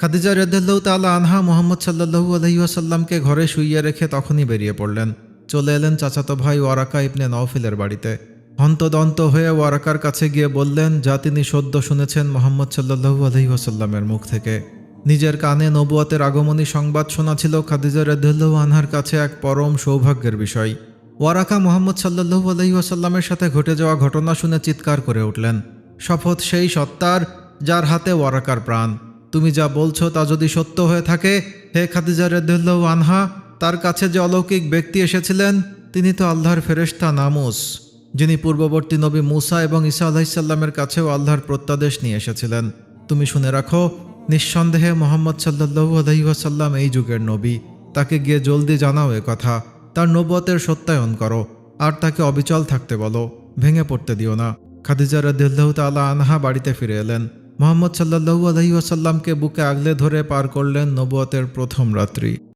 খাদিজা রেদ্দাল্লাহ তালা আনহা মোহাম্মদ সাল্লাহু আলহিউসাল্লামকে ঘরে শুইয়ে রেখে তখনই বেরিয়ে পড়লেন। চলে এলেন চাচাতো ভাই ওয়ারাকা ইবনে নওফিলের বাড়িতে। হন্তদন্ত হয়ে ওয়ারাকার কাছে গিয়ে বললেন, যা তিনি সদ্য শুনেছেন মোহাম্মদ সাল্লাহু আলহিউসাল্লামের মুখ থেকে। নিজের কানে নবুয়াতের আগমনী সংবাদ শোনা ছিল খাদিজা রেদ্দাল্লাহু আনহার কাছে এক পরম সৌভাগ্যের বিষয়। ওয়ারাকা মোহাম্মদ সাল্লাহু আলহিউসাল্লামের সাথে ঘটে যাওয়া ঘটনা শুনে চিৎকার করে উঠলেন। শপথ সেই সত্তার যার হাতে ওয়ারাকার প্রাণ। তুমি যা বলছো তা যদি সত্য হয়ে থাকে, হে খাদিজা রেদুল্লাহ আনহা, তার কাছে যে অলৌকিক ব্যক্তি এসেছিলেন, তিনি তো আল্লাহর ফেরেশতা নামুস, যিনি পূর্ববর্তী নবী মুসা এবং ঈসা আলাহিসাল্লামের কাছেও আল্লাহর প্রত্যাদেশ নিয়ে এসেছিলেন। তুমি শুনে রাখো, নিঃসন্দেহে মোহাম্মদ সাল্লাহু আলহিহাসাল্লাম এই যুগের নবী। তাকে গিয়ে জলদি জানাও এ কথা। তার নবতের সত্যায়ন করো, আর তাকে অবিচল থাকতে বলো, ভেঙে পড়তে দিও না। খাদিজা রদিল্লাহ তালা আনহা বাড়িতে ফিরে এলেন। মোহাম্মদ সাল্লাহু আলহিউসাল্লামকে বুকে আগলে ধরে পার করলেন নবুয়তের প্রথম রাত্রি।